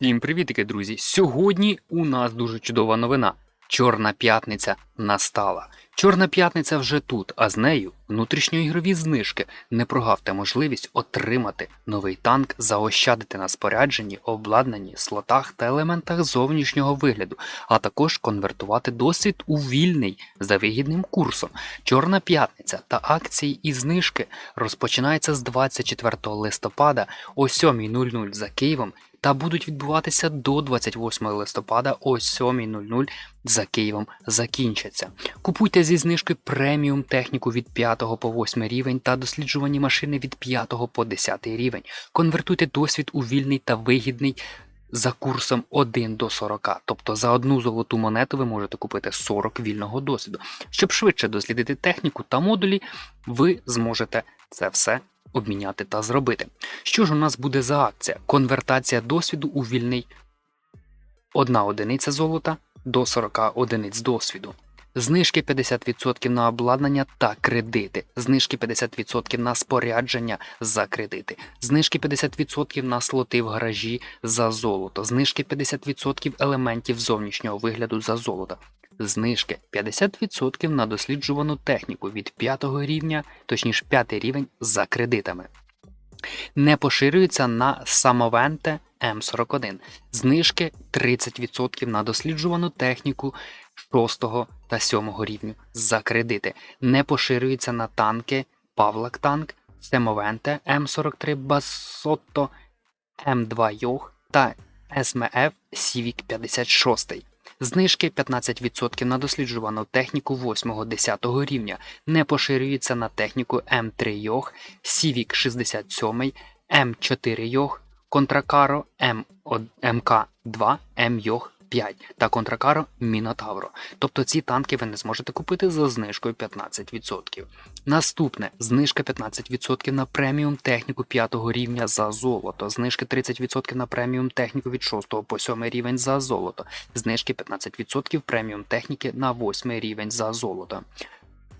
Всім привітики, друзі! Сьогодні у нас дуже чудова новина. Чорна п'ятниця настала. Чорна п'ятниця вже тут, а з нею внутрішньоігрові знижки. Не прогавте можливість отримати новий танк, заощадити на спорядженні, обладнанні, слотах та елементах зовнішнього вигляду, а також конвертувати досвід у вільний за вигідним курсом. Чорна п'ятниця та акції і знижки розпочинаються з 24 листопада о 7.00 за Києвом та будуть відбуватися до 28 листопада о 7.00 за Києвом закінчаться. Купуйте зі знижки преміум техніку від 5 по 8 рівень та досліджувані машини від 5 по 10 рівень. Конвертуйте досвід у вільний та вигідний. За курсом 1 до 40, тобто за одну золоту монету ви можете купити 40 вільного досвіду. Щоб швидше дослідити техніку та модулі, ви зможете це все обміняти та зробити. Що ж у нас буде за акція? Конвертація досвіду у вільний. Одна одиниця золота до 40 одиниць досвіду. Знижки 50% на обладнання та кредити, знижки 50% на спорядження за кредити, знижки 50% на слоти в гаражі за золото, знижки 50% елементів зовнішнього вигляду за золото, знижки 50% на досліджувану техніку від 5 рівня, точніше 5 рівень за кредитами. Не поширюється на самовенте М41. Знижки 30% на досліджувану техніку 6 та 7 рівню за кредити. Не поширюється на танки Павлак танк, Семовенте М43 Басотто, М2 Йох та СМФ Сівік 56. Знижки 15% на досліджувану техніку 8-10 рівня. Не поширюється на техніку М3 Йох, Сівік 67, М4 Йох, Контракаро МК2, М Йох 5 та Контракаро Мінотавро. Тобто ці танки ви не зможете купити за знижкою 15%. Наступне знижка 15% на преміум техніку 5 рівня за золото, знижки 30% на преміум техніку від 6 по 7 рівень за золото, знижки 15% преміум техніки на 8 рівень за золото.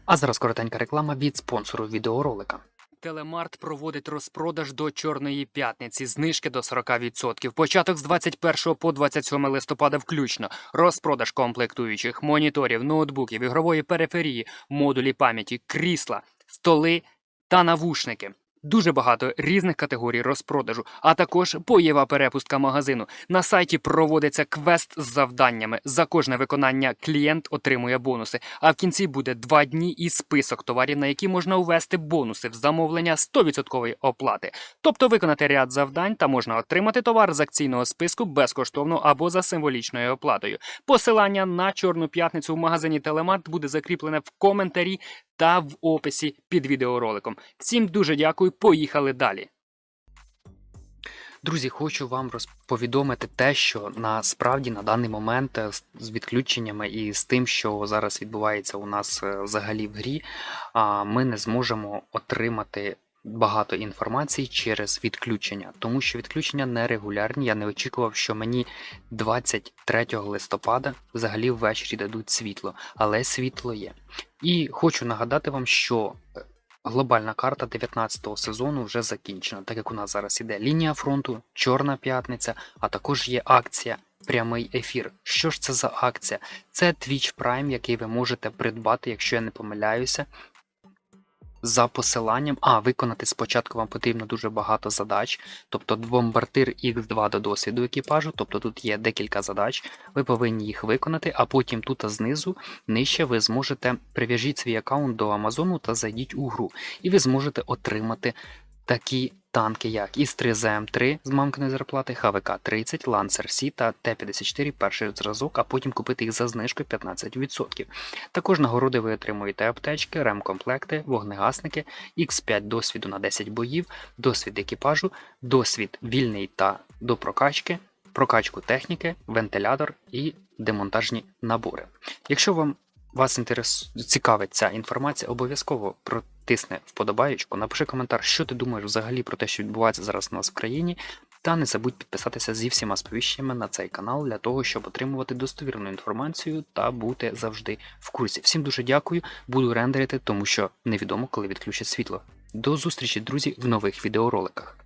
А зараз коротенька реклама від спонсору відеоролика. Телемарт проводить розпродаж до Чорної п'ятниці, знижки до 40%. Початок з 21 по 27 листопада включно. Розпродаж комплектуючих, моніторів, ноутбуків, ігрової периферії, модулі пам'яті, крісла, столи та навушники. Дуже багато різних категорій розпродажу, а також боєва перепустка магазину. На сайті проводиться квест з завданнями. За кожне виконання клієнт отримує бонуси. А в кінці буде два дні і список товарів, на які можна ввести бонуси в замовлення 100% оплати. Тобто виконати ряд завдань та можна отримати товар з акційного списку безкоштовно або за символічною оплатою. Посилання на Чорну п'ятницю в магазині Телемарт буде закріплене в коментарі та в описі під відеороликом. Всім дуже дякую. Поїхали далі. Друзі, хочу вам розповідомити те, що насправді на даний момент е, з- відключеннями і з тим, що зараз відбувається у нас е, взагалі в грі, ми не зможемо отримати багато інформації через відключення, тому що відключення нерегулярні. Я не очікував, що мені 23 листопада взагалі ввечері дадуть світло, але світло є. І хочу нагадати вам, що е, глобальна карта 19-го сезону вже закінчена, так як у нас зараз іде лінія фронту, Чорна п'ятниця, а також є акція. Прямий ефір. Що ж це за акція? Це Twitch Prime, який ви можете придбати, якщо я не помиляюся, за посиланням. А, виконати спочатку вам потрібно дуже багато задач, тобто бомбардир X2 до досвіду екіпажу, тобто тут є декілька задач, ви повинні їх виконати, а потім тут знизу нижче ви зможете прив'яжіть свій аккаунт до Амазону та зайдіть у гру. І ви зможете отримати такі танки, як ІС-3ЗМ3 з мамкної зарплати, ХВК-30, Lancer Сі та Т-54 перший зразок, а потім купити їх за знижкою 15%. Також нагороди ви отримуєте аптечки, ремкомплекти, вогнегасники, X5 досвіду на 10 боїв, досвід екіпажу, досвід вільний та до прокачки, прокачку техніки, вентилятор і демонтажні набори. Якщо вам вас інтерес... цікавить ця інформація, обов'язково протисни вподобаєчку, напиши коментар, що ти думаєш взагалі про те, що відбувається зараз у нас в країні. Та не забудь підписатися зі всіма сповіщеннями на цей канал для того, щоб отримувати достовірну інформацію та бути завжди в курсі. Всім дуже дякую, буду рендерити, тому що невідомо, коли відключать світло. До зустрічі, друзі, в нових відеороликах.